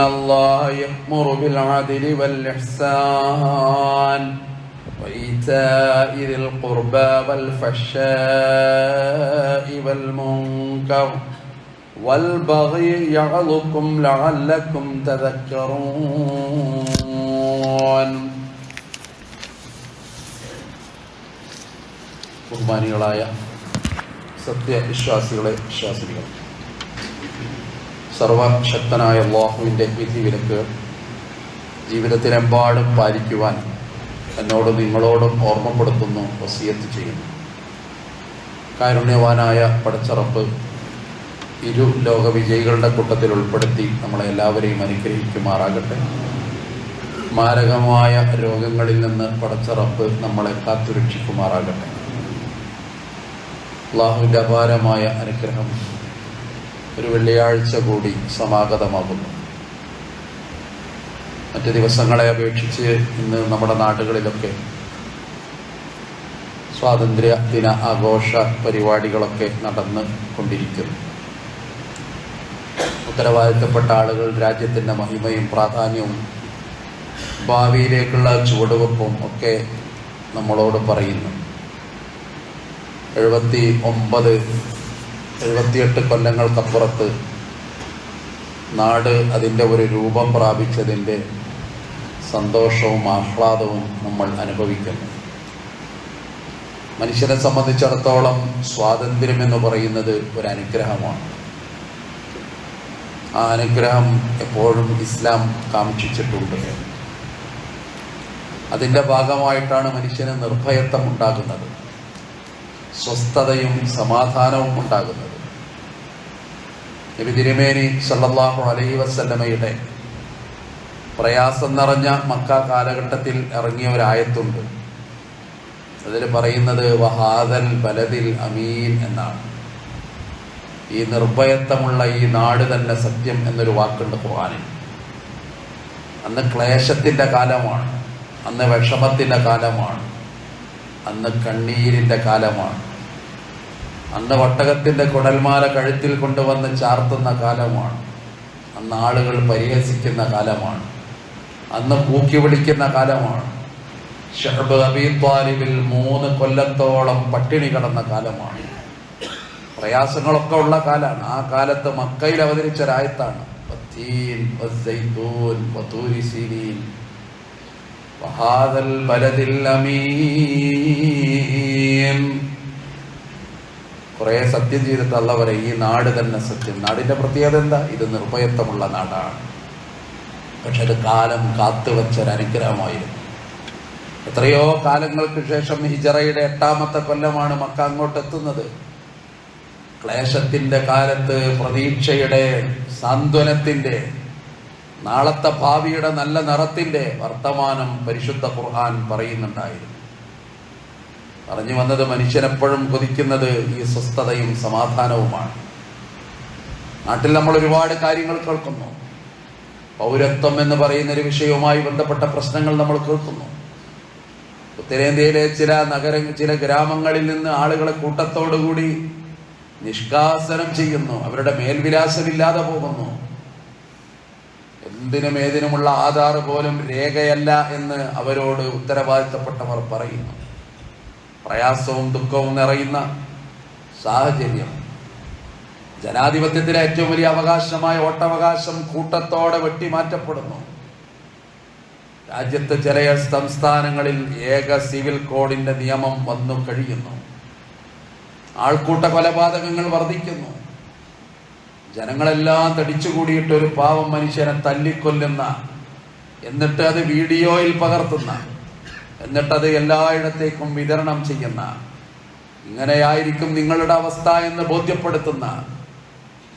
الله يأمر بالعدل والإحسان وإيتاء ذي القربى والفحشاء والمنكر والبغي يعظكم لعلكم تذكرون ബഹുമാനികളായ സത്യവിശ്വാസികളെ വിശ്വാസികൾ സർവശക്തനായ അള്ളാഹുവിന്റെ വിധി വിലക്ക് ജീവിതത്തിലെമ്പാടും പാലിക്കുവാൻ എന്നോട് നിങ്ങളോടും ഓർമ്മപ്പെടുത്തുന്നു വസിയത്ത് ചെയ്യുന്നു. കാരുണ്യവാനായ പടച്ചറപ്പ് ഇരു ലോകവിജയികളുടെ കൂട്ടത്തിൽ ഉൾപ്പെടുത്തി നമ്മളെ എല്ലാവരെയും അനുഗ്രഹിക്കുമാറാകട്ടെ. മാരകമായ രോഗങ്ങളിൽ നിന്ന് പടച്ചറപ്പ് നമ്മളെ കാത്തുരക്ഷിക്കുമാറാകട്ടെ. അള്ളാഹുവിന്റെ അപാരമായ അനുഗ്രഹം ഒരു വെള്ളിയാഴ്ച കൂടി സമാഗതമാകുന്നു. മറ്റു ദിവസങ്ങളെ അപേക്ഷിച്ച് ഇന്ന് നമ്മുടെ നാടുകളിലൊക്കെ സ്വാതന്ത്ര്യ ദിന ആഘോഷ പരിപാടികളൊക്കെ നടന്നു കൊണ്ടിരിക്കുന്നു. ഉത്തരവാദിത്തപ്പെട്ട ആളുകൾ രാജ്യത്തിന്റെ മഹിമയും പ്രാധാന്യവും ഭാവിയിലേക്കുള്ള ചുവടുവെപ്പും ഒക്കെ നമ്മളോട് പറയുന്നു. എഴുപത്തി ഒമ്പത് എഴുപത്തിയെട്ട് കൊല്ലങ്ങൾക്കപ്പുറത്ത് നാട് അതിന്റെ ഒരു രൂപം പ്രാപിച്ചതിന്റെ സന്തോഷവും ആഹ്ലാദവും നമ്മൾ അനുഭവിക്കുന്നു. മനുഷ്യനെ സംബന്ധിച്ചിടത്തോളം സ്വാതന്ത്ര്യം എന്ന് പറയുന്നത് ഒരു അനുഗ്രഹമാണ് ആ അനുഗ്രഹം എപ്പോഴും ഇസ്ലാം കാക്ഷിച്ചിട്ടുണ്ട്. അതിന്റെ ഭാഗമായിട്ടാണ് മനുഷ്യന് നിർഭയത്വം ഉണ്ടാകുന്നത്. സ്വസ്ഥതയും സമാധാനവും ഉണ്ടാകുന്നത്. തിരുമേനി സല്ലല്ലാഹു അലൈഹി വസല്ലമയുടെ പ്രയാസം നിറഞ്ഞ മക്ക കാലഘട്ടത്തിൽ ഇറങ്ങിയ ഒരായത്തുണ്ട് അതിൽ പറയുന്നത് വഹാദൽ ബലദിൽ അമീൻ എന്നാണ്. ഈ നിർഭയത്വമുള്ള ഈ നാട് തന്നെ സത്യം എന്നൊരു വാക്കുണ്ട് ഖുർആനിൽ. അന്ന് ക്ലേശത്തിന്റെ കാലമാണ് അന്ന് വിഷമത്തിന്റെ കാലമാണ് അന്ന് കണ്ണീരിന്റെ കാലമാണ്. അന്ന് ഒട്ടകത്തിന്റെ കുടൽമാല കഴുത്തിൽ കൊണ്ടുവന്ന് ചാർത്തുന്ന കാലമാണ്. അന്ന് ആളുകൾ പരിഹസിക്കുന്ന കാലമാണ്. അന്ന് പൂക്കി വിളിക്കുന്ന കാലമാണ്. ഷഹബ് അബീ മൂന്ന് കൊല്ലത്തോളം പട്ടിണി കടന്ന കാലമാണ്. പ്രയാസങ്ങളൊക്കെ ഉള്ള കാലാണ്. ആ കാലത്ത് മക്കയിൽ അവതരിച്ച രായത്താണ് വഹാദൽ ബലദിൽ അമീൻ. കുറെ സത്യം ചെയ്തിട്ട് അള്ളവരെ ഈ നാട് തന്നെ സത്യം. നാടിന്റെ പ്രത്യേകത എന്താ? ഇത് നിർഭയത്വമുള്ള നാടാണ്. പക്ഷെ അത് കാലം കാത്തുവച്ചൊരനുഗ്രഹമായിരുന്നു എത്രയോ കാലങ്ങൾക്ക് ശേഷം ഹിജറയുടെ എട്ടാമത്തെ കൊല്ലമാണ് മക്ക അങ്ങോട്ട് എത്തുന്നത് ക്ലേശത്തിന്റെ കാലത്ത് പ്രതീക്ഷയുടെ സാന്ത്വനത്തിന്റെ നാളത്തെ ഭാവിയുടെ നല്ല നിറത്തിന്റെ വർത്തമാനം പരിശുദ്ധ ഖുർആൻ പറയുന്നുണ്ടായിരുന്നു. പറഞ്ഞു വന്നത് മനുഷ്യനെപ്പോഴും കൊതിക്കുന്നത് ഈ സ്വസ്ഥതയും സമാധാനവുമാണ്. നാട്ടിൽ നമ്മൾ ഒരുപാട് കാര്യങ്ങൾ കേൾക്കുന്നു. പൗരത്വം എന്ന് പറയുന്ന ഒരു വിഷയവുമായി ബന്ധപ്പെട്ട പ്രശ്നങ്ങൾ നമ്മൾ കേൾക്കുന്നു. ഉത്തരേന്ത്യയിലെ ചില നഗര ചില ഗ്രാമങ്ങളിൽ നിന്ന് ആളുകളെ കൂട്ടത്തോടുകൂടി നിഷ്കാസനം ചെയ്യുന്നു. അവരുടെ മേൽവിലാസമില്ലാതെ പോകുന്നു. എന്തിനും ഏതിനുമുള്ള ആധാർ പോലും രേഖയല്ല എന്ന് അവരോട് ഉത്തരവാദിത്തപ്പെട്ടവർ പറയുന്നു. പ്രയാസവും ദുഃഖവും നിറയുന്ന സാഹചര്യം. ജനാധിപത്യത്തിലെ ഏറ്റവും വലിയ അവകാശമായ ഓട്ടവകാശം കൂട്ടത്തോടെ വെട്ടിമാറ്റപ്പെടുന്നു. രാജ്യത്ത് ചില സംസ്ഥാനങ്ങളിൽ ഏക സിവിൽ കോഡിന്റെ നിയമം വന്നു കഴിയുന്നു. ആൾക്കൂട്ട കൊലപാതകങ്ങൾ വർദ്ധിക്കുന്നു. ജനങ്ങളെല്ലാം തടിച്ചുകൂടിയിട്ട് ഒരു പാവം മനുഷ്യനെ തല്ലിക്കൊല്ലുന്ന എന്നിട്ട് അത് വീഡിയോയിൽ പകർത്തുന്ന എന്നിട്ടത് എല്ലായിടത്തേക്കും വിതരണം ചെയ്യുന്ന ഇങ്ങനെയായിരിക്കും നിങ്ങളുടെ അവസ്ഥ എന്ന് ബോധ്യപ്പെടുത്തുന്ന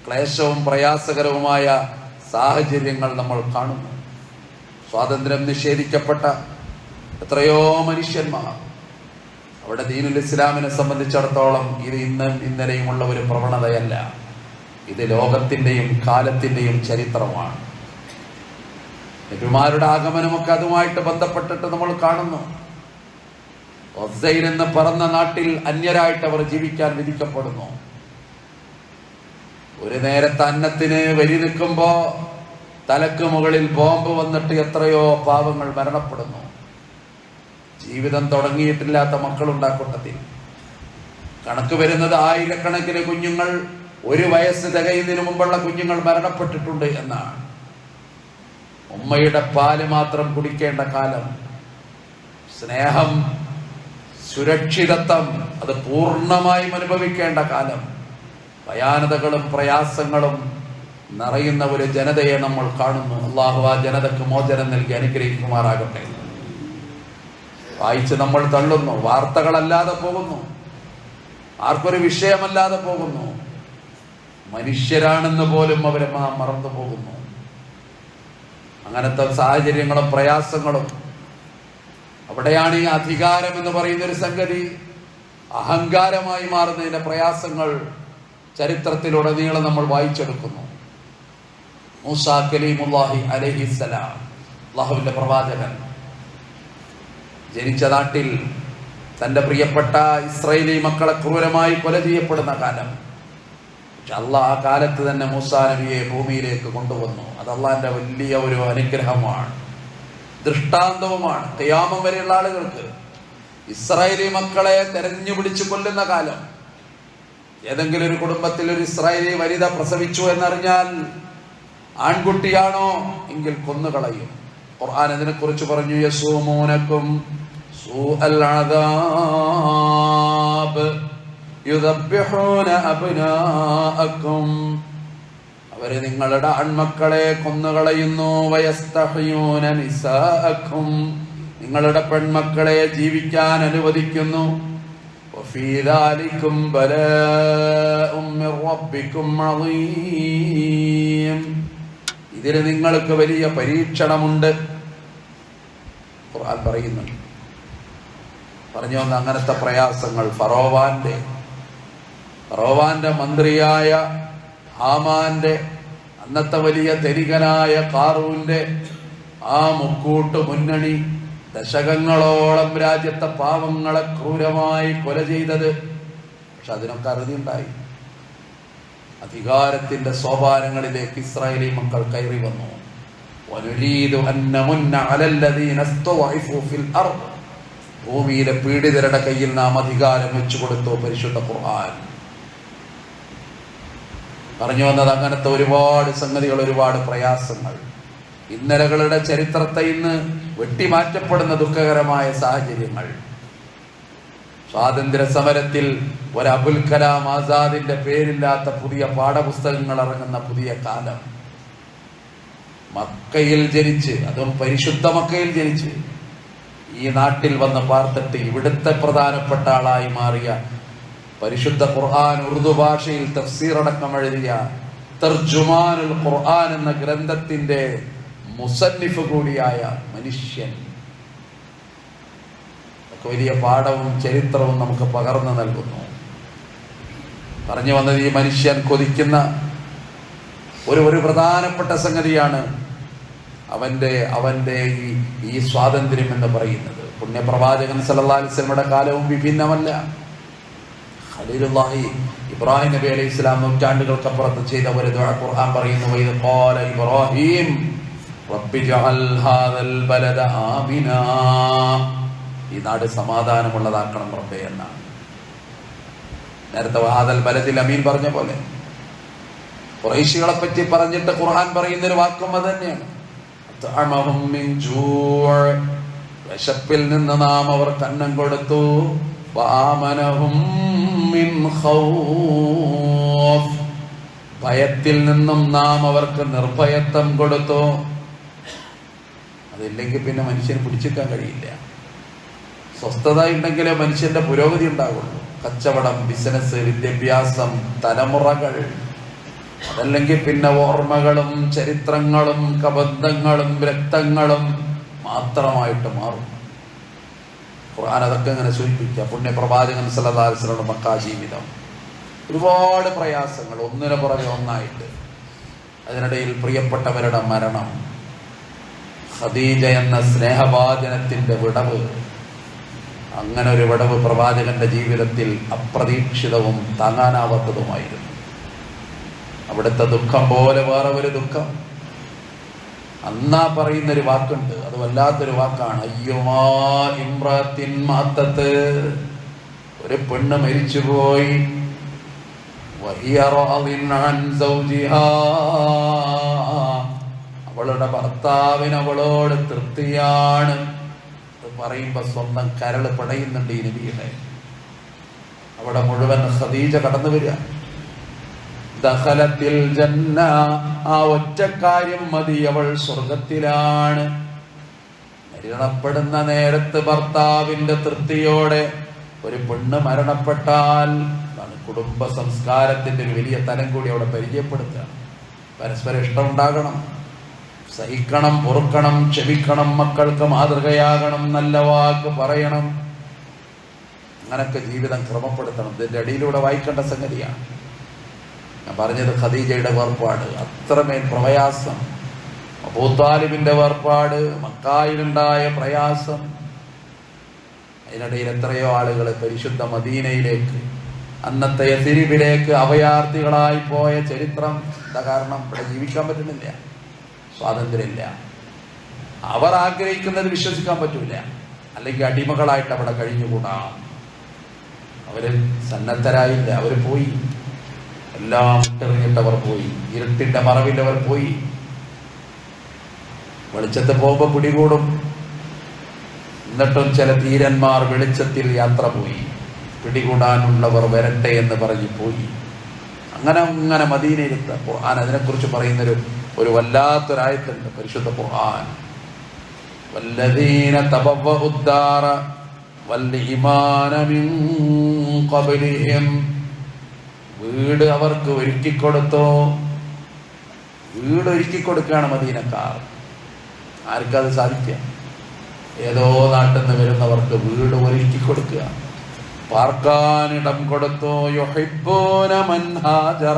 ക്ലേശവും പ്രയാസകരവുമായ സാഹചര്യങ്ങൾ നമ്മൾ കാണുന്നു. സ്വാതന്ത്ര്യം നിഷേധിക്കപ്പെട്ട എത്രയോ മനുഷ്യന്മാർ അവിടെ ദീനുൽ ഇസ്ലാമിനെ സംബന്ധിച്ചിടത്തോളം ഇത് ഇന്നും ഇന്നലെയുമുള്ള ഒരു പ്രവണതയല്ല. ഇത് ലോകത്തിന്റെയും കാലത്തിന്റെയും ചരിത്രമാണ്. നബിമാരുടെ ആഗമനമൊക്കെ അതുമായിട്ട് ബന്ധപ്പെട്ടിട്ട് നമ്മൾ കാണുന്നു. ഒസൈൻ എന്ന് പറന്ന നാട്ടിൽ അന്യരായിട്ട് അവർ ജീവിക്കാൻ വിധിക്കപ്പെടുന്നു. ഒരു നേരത്തെ അന്നത്തിന് വരി നിൽക്കുമ്പോ തലക്ക് മുകളിൽ ബോംബ് വന്നിട്ട് എത്രയോ പാവങ്ങൾ മരണപ്പെടുന്നു. ജീവിതം തുടങ്ങിയിട്ടില്ലാത്ത മക്കളുണ്ടാക്കൂട്ടത്തിൽ കണക്ക് വരുന്നത് ആയിരക്കണക്കിന് കുഞ്ഞുങ്ങൾ ഒരു വയസ്സ് തികയുന്നതിന് മുമ്പുള്ള കുഞ്ഞുങ്ങൾ മരണപ്പെട്ടിട്ടുണ്ട് എന്നാണ്. ഉമ്മയുടെ പാൽ മാത്രം കുടിക്കേണ്ട കാലം സ്നേഹം സുരക്ഷിതത്വം അത് പൂർണമായും അനുഭവിക്കേണ്ട കാലം. ഭയാനതകളും പ്രയാസങ്ങളും നിറയുന്ന ഒരു ജനതയെ നമ്മൾ കാണുന്നു. അള്ളാഹു ആ ജനതക്ക് മോചനം നൽകി അനുഗ്രഹിക്കുമാറാകട്ടെ. വായിച്ച് നമ്മൾ തള്ളുന്നു. വാർത്തകളല്ലാതെ പോകുന്നു. ആർക്കൊരു വിഷയമല്ലാതെ പോകുന്നു. മനുഷ്യരാണെന്ന് പോലും അവരെ മറന്നു പോകുന്നു. അങ്ങനത്തെ സാഹചര്യങ്ങളും പ്രയാസങ്ങളും അവിടെയാണ് ഈ അധികാരം എന്ന് പറയുന്ന ഒരു സംഗതി. അഹങ്കാരമായി മാറുന്നതിന്റെ പ്രയാസങ്ങൾ ചരിത്രത്തിലുടനീളം നമ്മൾ വായിച്ചെടുക്കുന്നു. മൂസ പ്രവാചകൻ ജനിച്ച നാട്ടിൽ തന്റെ പ്രിയപ്പെട്ട ഇസ്രയേലി മക്കളെ ക്രൂരമായി കൊല ചെയ്യപ്പെടുന്ന കാലം. പക്ഷെ അള്ളാഹ് ആ കാലത്ത് തന്നെ മൂസാ നബിയെ ഭൂമിയിലേക്ക് കൊണ്ടുവന്നു. അത് അള്ളാഹിന്റെ വലിയ ഒരു അനുഗ്രഹമാണ്. ദൃഷ്ടാന്തവുമാണ് തെയ്യാമം വരെയുള്ള ആളുകൾക്ക്. ഇസ്രായേലി മക്കളെ തെരഞ്ഞു പിടിച്ചു കൊല്ലുന്ന കാലം. ഏതെങ്കിലും ഒരു കുടുംബത്തിൽ ഒരു ഇസ്രായേലി വനിത പ്രസവിച്ചു എന്നറിഞ്ഞാൽ ആൺകുട്ടിയാണോ എങ്കിൽ കൊന്നുകളയും. ഖുർആൻ അതിനെ കുറിച്ച് പറഞ്ഞു യസൂമോനക്കും യുദബ്ബിഹൂന അബ്നാഅക്കും അവർ നിങ്ങളുടെ ആൺമക്കളെ കൊന്നുകളയുന്നു. വയസ്തഹ്യൂനും നിങ്ങളുടെ പെൺമക്കളെ ജീവിക്കാൻ അനുവദിക്കുന്നു. ഇതിന് നിങ്ങൾക്ക് വലിയ പരീക്ഷണമുണ്ട്. ഖുർആൻ പറയുന്നു. പറഞ്ഞു വന്ന അങ്ങനത്തെ പ്രയാസങ്ങൾ. ഫറോവാന്റെ ഫറോവാന്റെ മന്ത്രിയായ ഹാമാന്റെ അന്നത്തെ വലിയ തെരികനായ കാറൂന്റെ ആ മുക്കൂട്ട് മുന്നണി ദശകങ്ങളോളം രാജ്യത്തെ പാവങ്ങളെ ക്രൂരമായി കൊല ചെയ്തത്. പക്ഷെ അതിനൊക്കെ അറുതിയുണ്ടായി. അധികാരത്തിന്റെ സോപാനങ്ങളിലേക്ക് ഇസ്രായേലി മക്കൾ കയറി വന്നു. ഭൂമിയിലെ പീഡിതരുടെ കയ്യിൽ നാം അധികാരം വെച്ചു കൊടുത്തു പരിശുദ്ധ ഖുർആൻ. പറഞ്ഞു വന്നത് അങ്ങനത്തെ ഒരുപാട് സംഗതികൾ ഒരുപാട് പ്രയാസങ്ങൾ. ഇന്നലകളുടെ ചരിത്രത്തെ ഇന്ന് വെട്ടിമാറ്റപ്പെടുന്ന ദുഃഖകരമായ സാഹചര്യങ്ങൾ. സ്വാതന്ത്ര്യ സമരത്തിൽ ഒരു അബുൽ കലാം ആസാദിന്റെ പേരില്ലാത്ത പുതിയ പാഠപുസ്തകങ്ങൾ ഇറങ്ങുന്ന പുതിയ കാലം. മക്കയിൽ ജനിച്ച് അതും പരിശുദ്ധ മക്കയിൽ ജനിച്ച് ഈ നാട്ടിൽ വന്ന് പാർത്തിട്ട് ഇവിടുത്തെ പ്രധാനപ്പെട്ട ആളായി മാറിയ പരിശുദ്ധ ഖുർആൻ ഉറുദു ഭാഷയിൽ തഫ്സീർ അടക്കം എഴുതിയ തർജുമാനുൽ ഖുർആൻ എന്ന ഗ്രന്ഥത്തിന്റെ മുസന്നിഫ് കൂടിയായ മനുഷ്യൻ. വലിയ പാഠവും ചരിത്രവും നമുക്ക് പകർന്നു നൽകുന്നു. പറഞ്ഞു വന്നത് ഈ മനുഷ്യൻ കൊതിക്കുന്ന ഒരു ഒരു പ്രധാനപ്പെട്ട സംഗതിയാണ് അവന്റെ അവന്റെ ഈ ഈ സ്വാതന്ത്ര്യം എന്ന് പറയുന്നത്. പുണ്യപ്രവാചകൻ അലൈഹി വസല്ലമയുടെ കാലവും വിഭിന്നമല്ല. ഖലീലുല്ലാഹി ഇബ്രാഹിം നബി അലൈഹി ഇസ്ലാം നൂറ്റാണ്ടുകൾക്കപ്പുറത്ത് ചെയ്ത ഒരു ഖുർആൻ പറയുന്നു വൈദ് ഖാല ഇബ്രാഹിം റബ്ബി ജഅൽ ഹാദൽ ബലദ ആമിനാ. ഈ നാട് സമാധാനമുള്ളതാക്കണം റബ്ബേ എന്നാണ്. നേരത്തെ ഹാദൽ ബലദിൽ അമീൻ പറഞ്ഞ പോലെ. കുറേശികളെ പറ്റി പറഞ്ഞിട്ട് ഖുർആൻ പറയുന്ന ഒരു വാക്കും അത് തന്നെയാണ്. വിശപ്പിൽ നിന്ന് നാം അവർക്ക് അന്നം കൊടുത്തു. ഖൗഫ്. ഭയത്തിൽ നിന്നും നാം അവർക്ക് നിർഭയത്വം കൊടുത്തു. അതില്ലെങ്കിൽ പിന്നെ മനുഷ്യന് പിടിച്ചെടുക്കാൻ കഴിയില്ല. സ്വസ്ഥത ഉണ്ടെങ്കിലേ മനുഷ്യന്റെ പുരോഗതി ഉണ്ടാകുള്ളൂ കച്ചവടം ബിസിനസ് വിദ്യാഭ്യാസം തലമുറകൾ. അതല്ലെങ്കിൽ പിന്നെ ഓർമ്മകളും ചരിത്രങ്ങളും കബന്ധങ്ങളും രക്തങ്ങളും മാത്രമായിട്ട് മാറും. ഖുർആൻ അതൊക്കെ ഇങ്ങനെ സൂചിപ്പിക്കുക. പുണ്യപ്രവാചകൻ സലതാസ്ലയുടെ മക്കാ ജീവിതം. ഒരുപാട് പ്രയാസങ്ങൾ ഒന്നിനു പുറകെ ഒന്നായിട്ട്. അതിനിടയിൽ പ്രിയപ്പെട്ടവരുടെ മരണം. ഖദീജ എന്ന സ്നേഹവാചനത്തിന്റെ വിടവ്. അങ്ങനെ ഒരു വിടവ് പ്രവാചകന്റെ ജീവിതത്തിൽ അപ്രതീക്ഷിതവും താങ്ങാനാവാത്തതുമായിരുന്നു. അവിടുത്തെ ദുഃഖം പോലെ വേറെ ഒരു ദുഃഖം. അന്നാ പറയുന്ന ഒരു വാക്കുണ്ട്. അത് വല്ലാത്തൊരു വാക്കാണ്. മാത്തത്ത്. ഒരു പെണ്ണ് മരിച്ചുപോയി. അവളുടെ ഭർത്താവിന് അവളോട് തൃപ്തിയാണ്. പറയുമ്പോ സ്വന്തം കരൾ പടയുന്നുണ്ട് ഈ നബിയുടെ. അവിടെ മുഴുവൻ സതീജ കടന്നു വരിക. ദഖലത്തിൽ ജന്ന ആ ഒറ്റ കാര്യം മതി അവൾ സ്വർഗത്തിലാണ്. മരണപ്പെടുന്ന നേരത്ത് ഭർത്താവിന്റെ തൃപ്തിയോടെ ഒരു പെണ്ണ് മരണപ്പെട്ടാൽ കുടുംബ സംസ്കാരത്തിന്റെ ഒരു വലിയ തലം കൂടി അവിടെ പരിചയപ്പെടുത്തുക. പരസ്പരം ഇഷ്ടം ഉണ്ടാകണം സഹിക്കണം പൊറുക്കണം ക്ഷമിക്കണം മക്കൾക്ക് മാതൃകയാകണം നല്ല വാക്ക് പറയണം. അങ്ങനൊക്കെ ജീവിതം ക്രമപ്പെടുത്തണം. ഇതിന്റെ അടിയിലൂടെ വായിക്കേണ്ട സംഗതിയാണ്. ഞാൻ പറഞ്ഞത് ഖദീജയുടെ വേർപാട്. അത്രമേൽ പ്രയാസം. അബൂത്താലിബിന്റെ വേർപാട് മക്കായിലുണ്ടായ പ്രയാസം. അതിനിടയിൽ എത്രയോ ആളുകൾ പരിശുദ്ധ മദീനയിലേക്ക് അന്നത്തെ തിരിവിലേക്ക് അഭയാർത്ഥികളായി പോയ ചരിത്രം എന്താ കാരണം? ഇവിടെ ജീവിക്കാൻ പറ്റുന്നില്ല. സ്വാതന്ത്ര്യമില്ല. അവർ ആഗ്രഹിക്കുന്നത് വിശ്വസിക്കാൻ പറ്റൂല. അല്ലെങ്കിൽ അടിമകളായിട്ട് അവിടെ കഴിഞ്ഞുകൂടാം. അവർ സന്നദ്ധരായില്ല. അവർ പോയി. എല്ലാം തെളിഞ്ഞിട്ടവർ പോയി ഇരുട്ടിന്റെ മറവിലവർ പോയി. വെളിച്ചത്ത് പോകുമ്പോ പിടികൂടും. എന്നിട്ടും ചില ധീരന്മാർ വെളിച്ചത്തിൽ യാത്ര പോയി. പിടികൂടാനുള്ളവർ വരട്ടെ എന്ന് പറഞ്ഞു പോയി. അങ്ങനെ അങ്ങനെ മദീനയിലെത്ത ഖുർആൻ അതിനെക്കുറിച്ച് പറയുന്നൊരു ഒരു വല്ലാത്തൊരായത്തുണ്ട് പരിശുദ്ധ ഖുർആൻ. വല്ലദീന തബവ്വഉദ്ദാറ വൽ മിൻ ഖബ്ലിഹിം വീട് അവർക്ക് ഒരുക്കി കൊടുത്തോ? വീട് ഒരുക്കി കൊടുക്കുകയാണ് മദീനക്കാർ. ആർക്കത് സാധിക്കുക? ഏതോ നാട്ടിൽ നിന്ന് വരുന്നവർക്ക് വീട് ഒരുക്കി കൊടുക്കുക. പാർക്കാനിടം കൊടുത്തോ?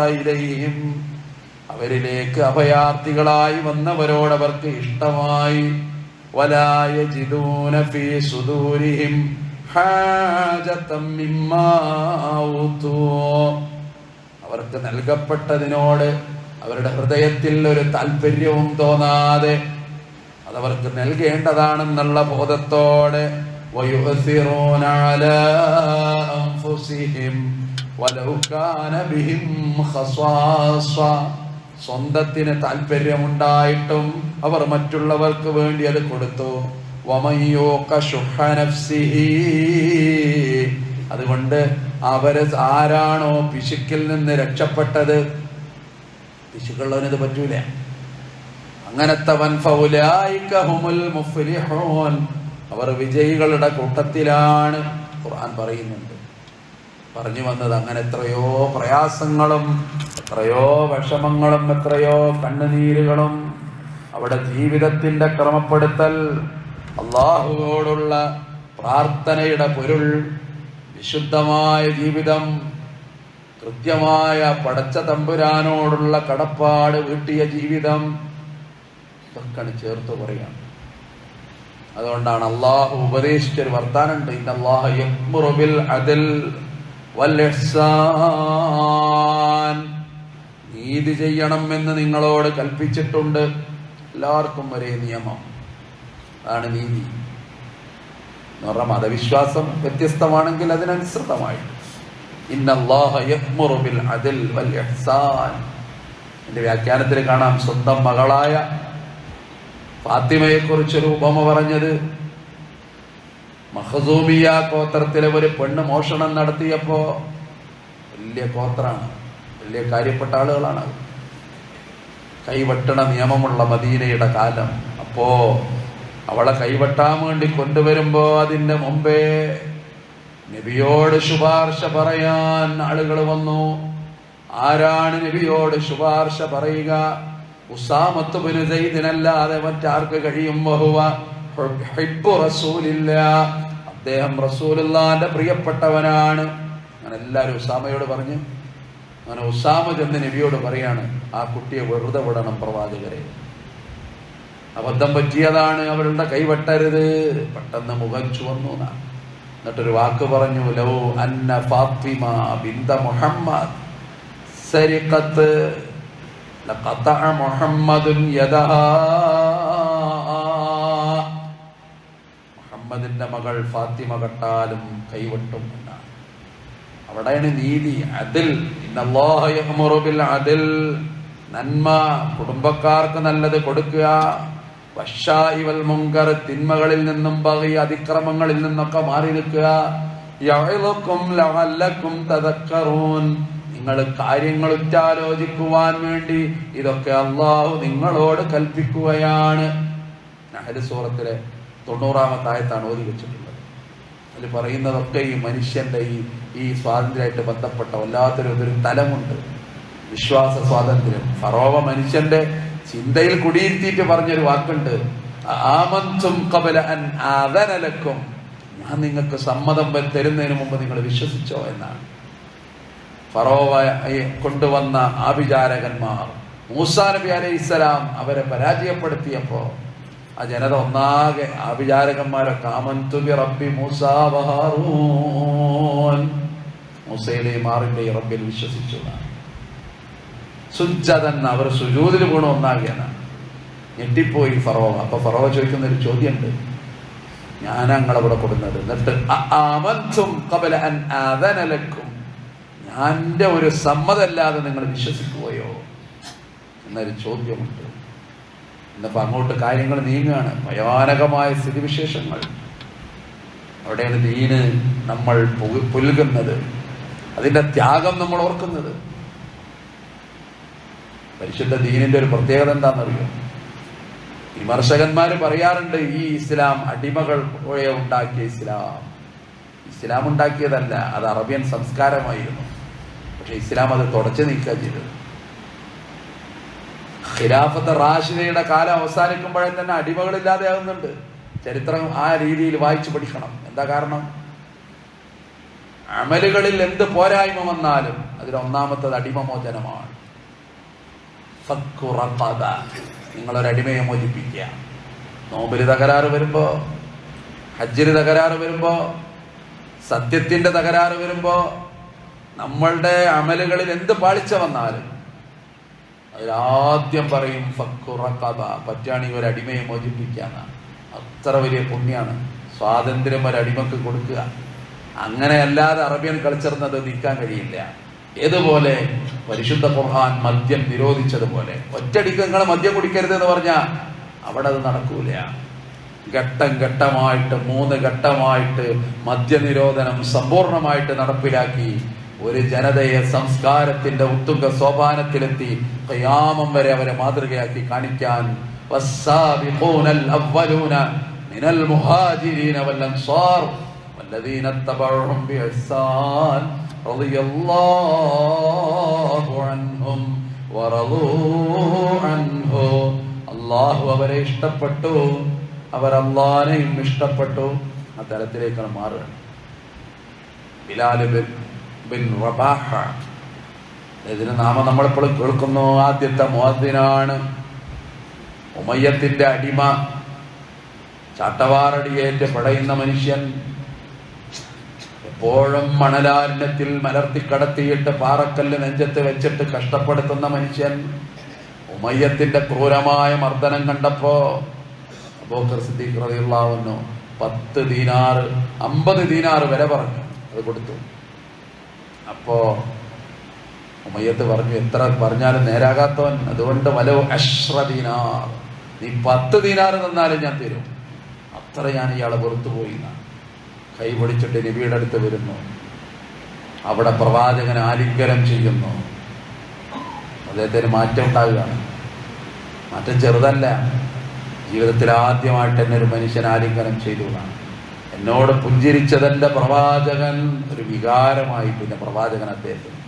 ഇലൈഹിം. അവരിലേക്ക് അഭയാർത്ഥികളായി വന്നവരോടവർക്ക് ഇഷ്ടമായി. വലായ ജിദൂന ഫീ സുദൂരിഹിം ഹാജതം മിമ്മാ ഊതൂ അവർക്ക് നൽകപ്പെട്ടതിനോട് അവരുടെ ഹൃദയത്തിൽ ഒരു താല്പര്യവും തോന്നാതെ അതവർക്ക് നൽകേണ്ടതാണെന്നുള്ള ബോധത്തോടെ സ്വന്തത്തിന് താല്പര്യമുണ്ടായിട്ടും അവർ മറ്റുള്ളവർക്ക് വേണ്ടി അത് കൊടുത്തു. വമയോക്ക അതുകൊണ്ട് അവർ ആരാണോ പിശുക്കിൽ നിന്ന് രക്ഷപ്പെട്ടത്? പിശുക്കുള്ളവനത് പറ്റൂല. അങ്ങനത്തെ അവർ വിജയികളുടെ കൂട്ടത്തിലാണ് ഖുർആൻ പറയുന്നുണ്ട്. പറഞ്ഞു വന്നത് അങ്ങനെ എത്രയോ പ്രയാസങ്ങളും എത്രയോ വിഷമങ്ങളും എത്രയോ കണ്ണുനീരുകളും. അവിടെ ജീവിതത്തിന്റെ ക്രമപ്പെടുത്തൽ അള്ളാഹുവോടുള്ള പ്രാർത്ഥനയുടെ പൊരുൾ വിശുദ്ധമായ ജീവിതം കൃത്യമായ പടച്ച തമ്പുരാനോടുള്ള കടപ്പാട് വീട്ടിയ ജീവിതം ഇതൊക്കെയാണ് ചേർത്ത് പറയാണ് അതുകൊണ്ടാണ് അള്ളാഹു ഉപദേശിച്ചൊരു വർത്താനുണ്ട് ഇന്ന് അതിൽ നീതി ചെയ്യണം എന്ന് നിങ്ങളോട് കൽപ്പിച്ചിട്ടുണ്ട്. എല്ലാവർക്കും ഒരേ നിയമം. അതാണ് നീതി. എന്ന് പറഞ്ഞാൽ മതവിശ്വാസം വ്യത്യസ്തമാണെങ്കിൽ അതിനനുസൃതമായിട്ട്. എന്റെ വ്യാഖ്യാനത്തിൽ കാണാം സ്വന്തം മകളായ ഫാത്തിമയെ കുറിച്ചൊരു ഉപമ പറഞ്ഞത്. മഹസൂമിയ ഗോത്രത്തിലെ ഒരു പെണ്ണ് മോഷണം നടത്തിയപ്പോ വലിയ ഗോത്രാണ്. വലിയ കാര്യപ്പെട്ട ആളുകളാണ് കൈവെട്ടണ നിയമമുള്ള മദീനയുടെ കാലം. അപ്പോ അവളെ കൈവെട്ടാൻ വേണ്ടി കൊണ്ടുവരുമ്പോ അതിന്റെ മുമ്പേ നബിയോട് ശുപാർശ പറയാൻ ആളുകൾ വന്നു. ആരാണ് നബിയോട് ശുപാർശ പറയുക? ഉസാമത്ത് ബിനു സൈദിനല്ലാതെ മറ്റാർക്ക് കഴിയും? ഹിബ്ബു റസൂലില്ല. അദ്ദേഹം റസൂലുള്ളാന്റെ പ്രിയപ്പെട്ടവനാണ്. അങ്ങനെ എല്ലാവരും ഉസാമയോട് പറഞ്ഞു അങ്ങനെ ഉസാമ ചെന്ന് നബിയോട് പറയാണ് ആ കുട്ടിയെ വെറുതെ വിടണം പ്രവാചകരെ. അബദ്ധം പറ്റിയതാണ് അവരുടെ കൈവെട്ടരുത്. പെട്ടെന്ന് മുഖം ചുവന്നു എന്നിട്ടൊരു വാക്ക് പറഞ്ഞു ലോ അന്ന ഫാത്തിമ ബിന്ദ മുഹമ്മദ്. സരിഖത്ത് ലഖത മുഹമ്മദുൻ മുഹമ്മദിന്റെ മകൾ ഫാത്തിമ കെട്ടാലും കൈവെട്ടും എന്നാണ്. അവിടെയാണ് നീതി അതിൽ. ബിൽ അദിൽ നന്മ കുടുംബക്കാർക്ക് നല്ലത് കൊടുക്കുക. വൽ മുങ്കർ തിന്മകളിൽ നിന്നും പകി അതിക്രമങ്ങളിൽ നിന്നൊക്കെ മാറി നിൽക്കുക. ലഅല്ലക്കും തദക്കറൂൻ. നിങ്ങൾ കാര്യങ്ങൾ ഉറ്റാലോചിക്കുവാൻ വേണ്ടി ഇതൊക്കെ അള്ളാഹു നിങ്ങളോട് കൽപ്പിക്കുകയാണ്. നഹൽ സൂറത്തിലെ തൊണ്ണൂറാമത്തെ ആയത്താണ് ഓതി വെച്ചിട്ടുള്ളത്. അതിൽ പറയുന്നതൊക്കെ ഈ മനുഷ്യന്റെ ഈ ഈ സ്വാതന്ത്ര്യമായിട്ട് ബന്ധപ്പെട്ട വല്ലാത്തൊരു ഒരു തലമുണ്ട്. വിശ്വാസ സ്വാതന്ത്ര്യം. ഫറോവ മനുഷ്യന്റെ ചിന്തയിൽ കുടിയിരുത്തിയിട്ട് പറഞ്ഞൊരു വാക്കുണ്ട്. ആമന്തും കബല അൻ ആദനലക്കും ഞാൻ നിങ്ങൾക്ക് സമ്മതം തരുന്നതിന് മുമ്പ് നിങ്ങൾ വിശ്വസിച്ചോ എന്നാണ്. ഫറോവ കൊണ്ടുവന്ന ആഭിചാരകന്മാർ മൂസാ നബി അലൈഹി ഇസ്ലാം അവരെ പരാജയപ്പെടുത്തിയപ്പോ ആ ജനത ഒന്നാകെ ആഭിചാരകന്മാരൊക്കെ ആമന്തുബി റബ്ബി മൂസാ വഹാറൂൻ മാറിന്റെയും റബ്ബിൽ വിശ്വസിച്ചു. സുജ്ജതൻ അവർ സുജൂതിൽ വീണ ഒന്നാകിയാണ്. ഞെട്ടിപ്പോയി ഫറോവ. അപ്പൊ ഫറോവ ചോദിക്കുന്ന ഒരു ചോദ്യമുണ്ട് ഞാൻ ഞങ്ങളവിടെ കൊടുക്കുന്നത് എന്നിട്ട് അ- ആമന്തും ഖബല അൻ ആദന ലക്കും. ഞാൻ ഒരു സമ്മതല്ലാതെ നിങ്ങൾ വിശ്വസിക്കുകയോ? എന്നൊരു ചോദ്യമുണ്ട്. ഇന്നിപ്പൊ അങ്ങോട്ട് കാര്യങ്ങൾ നീങ്ങുകയാണ്. ഭയാനകമായ സ്ഥിതിവിശേഷങ്ങൾ. അവിടെയാണ് ദീന് നമ്മൾ പുൽകുന്നത്. അതിന്റെ ത്യാഗം നമ്മൾ ഓർക്കുന്നത്. പരിശുദ്ധ ദീനിന്റെ ഒരു പ്രത്യേകത എന്താണെന്നറിയോ? വിമർശകന്മാർ പറയാറുണ്ട് ഈ ഇസ്ലാം അടിമകൾ ഉണ്ടാക്കിയ ഇസ്ലാം. ഇസ്ലാം ഉണ്ടാക്കിയതല്ല അത് അറബിയൻ സംസ്കാരമായിരുന്നു. പക്ഷെ ഇസ്ലാം അത് തുടച്ചു നീക്കുക ചെയ്തത്. ഖിലാഫത്ത് റാഷിദയുടെ കാലം അവസാനിക്കുമ്പോഴേ തന്നെ അടിമകളില്ലാതെ ആകുന്നുണ്ട് ചരിത്രം ആ രീതിയിൽ വായിച്ചു പഠിക്കണം. എന്താ കാരണം? അമലുകളിൽ എന്ത് പോരായ്മ വന്നാലും അതിലൊന്നാമത്തത് അടിമമോചനമാണ്. ഫക്കു റഖബ. നിങ്ങളൊരടിമയെ മോചിപ്പിക്കുക. നോമ്പിൽ തകരാറ് വരുമ്പോ ഹജ്ജിന് തകരാറ് വരുമ്പോ സത്യത്തിന്റെ തകരാറ് വരുമ്പോ നമ്മളുടെ അമലുകളിൽ എന്ത് പാളിച്ച വന്നാലും അതിലാദ്യം പറയും ഫക്കുറക്കഥ റഖബ. പറ്റുകയാണെങ്കിൽ ഒരു അടിമയെ മോചിപ്പിക്കാന്നാണ് അത്ര വലിയ പുണ്യാണ്. സ്വാതന്ത്ര്യം ഒരു അടിമക്ക് കൊടുക്കുക. അങ്ങനെയല്ലാതെ അറബിയൻ കൾച്ചറിനത് നീക്കാൻ കഴിയില്ല. ഏതുപോലെ? പരിശുദ്ധ ഖുർആൻ മദ്യം നിരോധിച്ചതുപോലെ. ഒറ്റടിക്ക് നിങ്ങൾ മദ്യം കുടിക്കരുത് എന്ന് പറഞ്ഞ അവിടെ അത് നടക്കൂല. ഘട്ടം ഘട്ടമായിട്ട് മൂന്ന് ഘട്ടമായിട്ട് മദ്യനിരോധനം സമ്പൂർണമായിട്ട് നടപ്പിലാക്കി ഒരു ജനതയെ സംസ്കാരത്തിന്റെ ഉത്തുംഗ സോപാനത്തിലെത്തി കയാമം വരെ അവരെ മാതൃകയാക്കി കാണിക്കാൻ. മിനൽ വല്ലദീന رضي الله عنهم ورضوا عنه അള്ളാഹു അവരെ ഇഷ്ടപ്പെട്ടു അവർ അള്ളാനെയും ഇഷ്ടപ്പെട്ടു ആ തലത്തിലേക്കാണ് മാറുകയാണ് ബിലാല് ബിൻ ബിൻ റബാഹ ഇതിന് നാമം നമ്മളിപ്പോൾ കേൾക്കുന്നു ആദ്യത്തെ മോദിനാണ് ഉമയ്യത്തിന്റെ അടിമ ചാട്ടവാറടിയേറ്റ് പടയുന്ന മനുഷ്യൻ എപ്പോഴും മണലാരണ്യത്തിൽ മലർത്തി കടത്തിയിട്ട് പാറക്കല്ല് നെഞ്ചത്ത് വെച്ചിട്ട് കഷ്ടപ്പെടുത്തുന്ന മനുഷ്യൻ ഉമയ്യത്തിന്റെ ക്രൂരമായ മർദ്ദനം കണ്ടപ്പോ അബൂക്കർ സിദ്ദീഖ് പത്ത് ദീനാറ് അമ്പത് ദീനാറ് വില പറഞ്ഞു. അത് കൊടുത്തു. അപ്പോ ഉമയ്യത്ത് പറഞ്ഞു എത്ര പറഞ്ഞാലും നേരാകാത്തവൻ. അതുകൊണ്ട് വലോ അശ്ര ദീനാർ. നീ പത്ത് ദീനാറ് തന്നാലും ഞാൻ തരും. അത്ര ഞാൻ ഇയാളെ പുറത്തു പോയി എന്നാണ്. കൈ പൊടിച്ചിട്ട് നബിയുടെ അടുത്ത് വരുന്നു. അവിടെ പ്രവാചകൻ ആലിംഗനം ചെയ്യുന്നു. അദ്ദേഹത്തിന് മാറ്റം ഉണ്ടാകുകയാണ് മാറ്റം ചെറുതല്ല. ജീവിതത്തിൽ ആദ്യമായിട്ട് എന്നെ ഒരു മനുഷ്യൻ ആലിംഗനം ചെയ്തു എന്നോട് പുഞ്ചിരിച്ചതെന്റെ പ്രവാചകൻ ഒരു വികാരമായി പിന്നെ പ്രവാചകൻ അദ്ദേഹത്തിന്.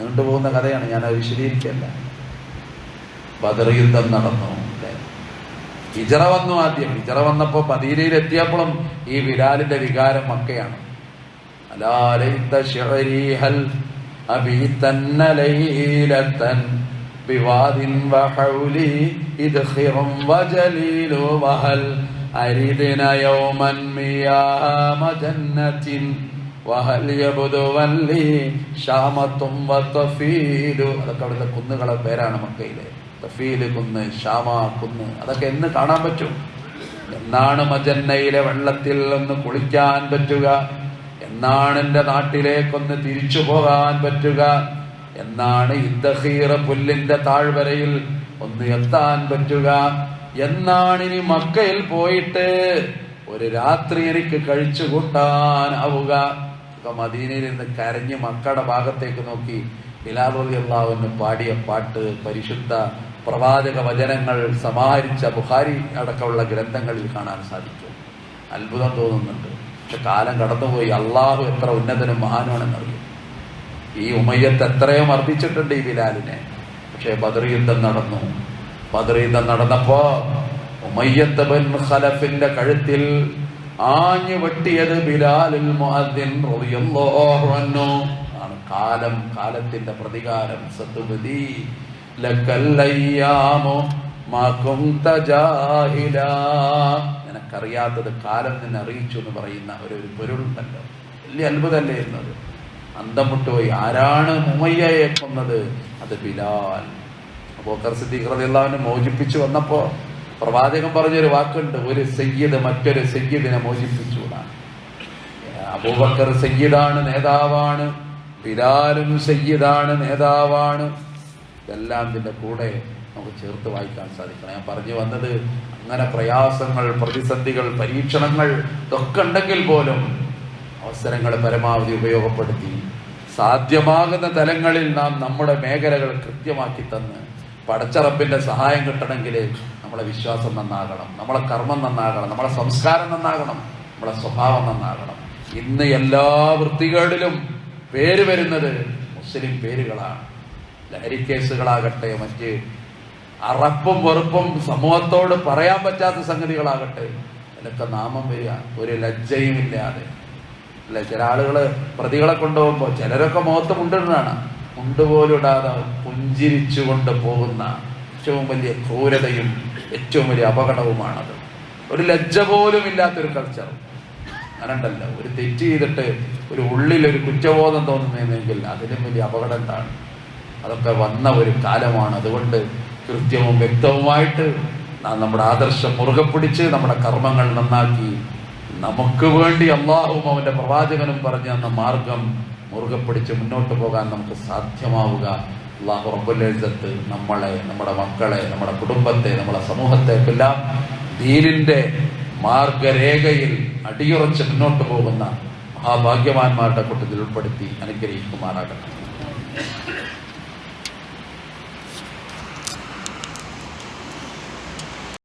നീണ്ടുപോകുന്ന കഥയാണ്. ഞാൻ അത് വിശദീകരിക്കല്ല. ബദർ യുദ്ധം നടന്നു. ഹിജറ വന്നു ആദ്യം. ഹിജറ വന്നപ്പോ മദീനയിൽ എത്തിയപ്പോഴും ഈ ബിലാലിന്റെ വികാരം മക്കയാണ് അതൊക്കെ അവിടുത്തെ കുന്നുകളെ പേരാണ് മക്കയിലെ. തഫീൽ കുന്ന് ഷാമ കുന്ന് അതൊക്കെ എന്ന് കാണാൻ പറ്റും. എന്നാണ് മജന്നയിലെ വെള്ളത്തിൽ ഒന്ന് കുളിക്കാൻ പറ്റുക. എന്നാണ് എന്റെ നാട്ടിലേക്കൊന്ന് തിരിച്ചു പോകാൻ പറ്റുക. എന്നാണ് ഇദ്ദഹീറ പുല്ലിന്റെ താഴ്വരയിൽ ഒന്ന് എത്താൻ പറ്റുക. എന്നാണ് ഇനി മക്കയിൽ പോയിട്ട് ഒരു രാത്രി എനിക്ക് കഴിച്ചു കൂട്ടാനാവുക. ഇപ്പൊ മദീനയിൽ നിന്ന് കരഞ്ഞ് മക്കളുടെ ഭാഗത്തേക്ക് നോക്കി ബിലാൽ അള്ളാഹുവിന് പാടിയ പാട്ട് പരിശുദ്ധ പ്രവാചക വചനങ്ങൾ സമാഹരിച്ച ബുഹാരി അടക്കമുള്ള ഗ്രന്ഥങ്ങളിൽ കാണാൻ സാധിക്കും. അത്ഭുതം തോന്നുന്നുണ്ട്. പക്ഷെ കാലം കടന്നുപോയി. അള്ളാഹു എത്ര ഉന്നതനും മഹാനുമാണെന്നറിയും ഈ ഉമയ്യത്ത് എത്രയോ മർദ്ദിച്ചിട്ടുണ്ട് ഈ ബിലാലിനെ. പക്ഷേ ബദർ യുദ്ധം നടന്നു. ബദർ യുദ്ധം നടന്നപ്പോ ഉമയ്യത്ത് ബിൻ ഖലഫിന്റെ കഴുത്തിൽ ആഞ്ഞു വെട്ടിയത് ബിലാലിൽ ആണ് കാലം കാലത്തിന്റെ പ്രതികാരം. സത്തുബദി ലക്കല്ലയ്യാമു? നിനക്കറിയാത്തത് കാലം നിന്നെ അറിയിച്ചു എന്ന് പറയുന്ന ഒരു ഒരു പൊരുളുണ്ടല്ലോ. വലിയ അത്ഭുതമല്ലേ എന്നത്. അന്തം വിട്ടുപോയി ആരാണ് മുമയ്യയെ കൊന്നത്? അത് ബിലാൽ. അപ്പോ സിദ്ദീഖ് മോചിപ്പിച്ചു വന്നപ്പോ പ്രവാചകൻ പറഞ്ഞൊരു വാക്കുണ്ട് ഒരു സയ്യിദ് മറ്റൊരു സയ്യിദിനെ മോചിപ്പിച്ചു എന്നാണ്. അബൂബക്കർ സയ്യിദാണ് നേതാവാണ് ബിലാലും സയ്യിദാണ് നേതാവാണ്. ഇതെല്ലാം ഇതിന്റെ കൂടെ നമുക്ക് ചേർത്ത് വായിക്കാൻ സാധിക്കണം. ഞാൻ പറഞ്ഞു വന്നത് അങ്ങനെ പ്രയാസങ്ങൾ പ്രതിസന്ധികൾ പരീക്ഷണങ്ങൾ ഇതൊക്കെ ഉണ്ടെങ്കിൽ പോലും അവസരങ്ങൾ പരമാവധി ഉപയോഗപ്പെടുത്തി സാധ്യമാകുന്ന തലങ്ങളിൽ നാം നമ്മുടെ മേഖലകൾ കൃത്യമാക്കി തന്ന് പടച്ചറപ്പിന്റെ സഹായം കിട്ടണമെങ്കിൽ നമ്മളെ വിശ്വാസം നന്നാകണം നമ്മളെ കർമ്മം നന്നാകണം നമ്മളെ സംസ്കാരം നന്നാകണം നമ്മളെ സ്വഭാവം നന്നാകണം. ഇന്ന് എല്ലാ വൃത്തികേടിലും പേര് വരുന്നത് മുസ്ലിം പേരുകളാണ്. ലഹരി കേസുകളാകട്ടെ മറ്റ് അറപ്പും വെറുപ്പും സമൂഹത്തോട് പറയാൻ പറ്റാത്ത സംഗതികളാകട്ടെ അതിനൊക്കെ നാമം വരിക. ഒരു ലജ്ജയും ഇല്ലാതെ. അല്ലെ ചില ആളുകൾ പ്രതികളെ കൊണ്ടുപോകുമ്പോൾ ചിലരൊക്കെ മുഖത്ത് മുണ്ടിടുന്നതാണ് മുണ്ടുപോലും ഇടാതെ പുഞ്ചിരിച്ചുകൊണ്ട് പോകുന്ന ഏറ്റവും വലിയ ക്രൂരതയും ഏറ്റവും വലിയ അപകടവുമാണത്. ഒരു ലജ്ജ പോലും ഇല്ലാത്തൊരു കൾച്ചർ അങ്ങനണ്ടല്ല. ഒരു തെറ്റ് ചെയ്തിട്ട് ഒരു ഉള്ളിൽ ഒരു കുറ്റബോധം തോന്നുന്നതെങ്കിൽ അതിലും വലിയ അപകടം എന്താണ്? അതൊക്കെ വന്ന ഒരു കാലമാണ്. അതുകൊണ്ട് കൃത്യവും വ്യക്തവുമായിട്ട് നമ്മുടെ ആദർശം മുറുകെ പിടിച്ച് നമ്മുടെ കർമ്മങ്ങൾ നന്നാക്കി നമുക്ക് വേണ്ടി അള്ളാഹുവും അവന്റെ പ്രവാചകനും പറഞ്ഞു തന്ന മാർഗം മുറുകെ പിടിച്ച് മുന്നോട്ട് പോകാൻ നമുക്ക് സാധ്യമാവുക. അള്ളാഹു റബ്ബുലത്ത് നമ്മളെ നമ്മുടെ മക്കളെ നമ്മുടെ കുടുംബത്തെ നമ്മുടെ സമൂഹത്തെ എല്ലാം ദീനിന്റെ മാർഗരേഖയിൽ അടിയുറച്ച് മുന്നോട്ട് പോകുന്ന മഹാഭാഗ്യവാന്മാരുടെ കൂട്ടത്തിൽ ഉൾപ്പെടുത്തി അനുഗ്രഹിക്കുമാറാകട്ടെ.